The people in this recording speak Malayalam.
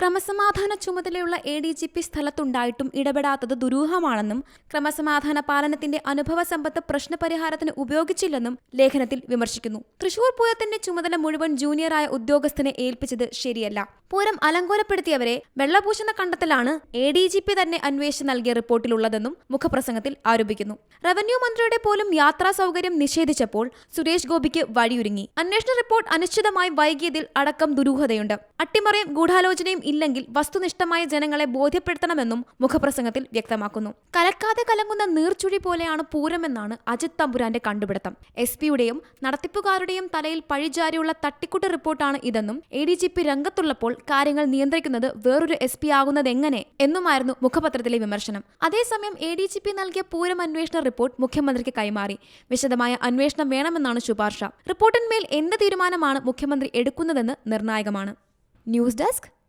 ക്രമസമാധാന ചുമതലയുള്ള എ ഡി ജി പി സ്ഥലത്തുണ്ടായിട്ടും ഇടപെടാത്തത് ദുരൂഹമാണെന്നും ക്രമസമാധാന പാലനത്തിന്റെ അനുഭവ സമ്പത്ത് പ്രശ്നപരിഹാരത്തിന് ഉപയോഗിച്ചില്ലെന്നും ലേഖനത്തിൽ വിമർശിക്കുന്നു. തൃശൂർ പൂരത്തിന്റെ ചുമതല മുഴുവൻ ജൂനിയറായ ഉദ്യോഗസ്ഥനെ ഏൽപ്പിച്ചത് ശരിയല്ല. പൂരം അലങ്കോലപ്പെടുത്തിയവരെ വെള്ളപൂശുന്ന കണ്ടെത്തലാണ് എ ഡി ജി പി തന്നെ അന്വേഷിച്ച് നൽകിയ റിപ്പോർട്ടിലുള്ളതെന്നും മുഖപ്രസംഗത്തിൽ ആരോപിക്കുന്നു. റവന്യൂ മന്ത്രിയുടെ പോലും യാത്രാ സൗകര്യം നിഷേധിച്ചപ്പോൾ സുരേഷ് ഗോപിക്ക് വഴിയൊരുങ്ങി. അന്വേഷണ റിപ്പോർട്ട് അനിശ്ചിതമായി വൈകിയതിൽ അടക്കം ദുരൂഹതയുണ്ട്. അട്ടിമറിയും ഗൂഢാലോചനയും ഇല്ലെങ്കിൽ വസ്തുനിഷ്ഠമായ ജനങ്ങളെ ബോധ്യപ്പെടുത്തണമെന്നും മുഖപ്രസംഗത്തിൽ വ്യക്തമാക്കുന്നു. കലക്കാതെ കലങ്ങുന്ന നീർച്ചുഴി പോലെയാണ് പൂരമെന്നാണ് അജിത് തമ്പുരാന്റെ കണ്ടുപിടുത്തം. എസ് പിയുടെയും നടത്തിപ്പുകാരുടെയും തലയിൽ പഴിജാരിയുള്ള തട്ടിക്കൂട്ട് റിപ്പോർട്ടാണ് ഇതെന്നും എ ഡി ജി പി രംഗത്തുള്ളപ്പോൾ കാര്യങ്ങൾ നിയന്ത്രിക്കുന്നത് വേറൊരു എസ് പി ആകുന്നത് എങ്ങനെ എന്നുമായിരുന്നു മുഖപത്രത്തിലെ വിമർശനം. അതേസമയം എ ഡി ജി പി നൽകിയ പൂരം അന്വേഷണ റിപ്പോർട്ട് മുഖ്യമന്ത്രിക്ക് കൈമാറി. വിശദമായ അന്വേഷണം വേണമെന്നാണ് ശുപാർശ. റിപ്പോർട്ടിന്മേൽ എന്ത് തീരുമാനമാണ് മുഖ്യമന്ത്രി എടുക്കുന്നതെന്ന് നിർണായകമാണ്. News desk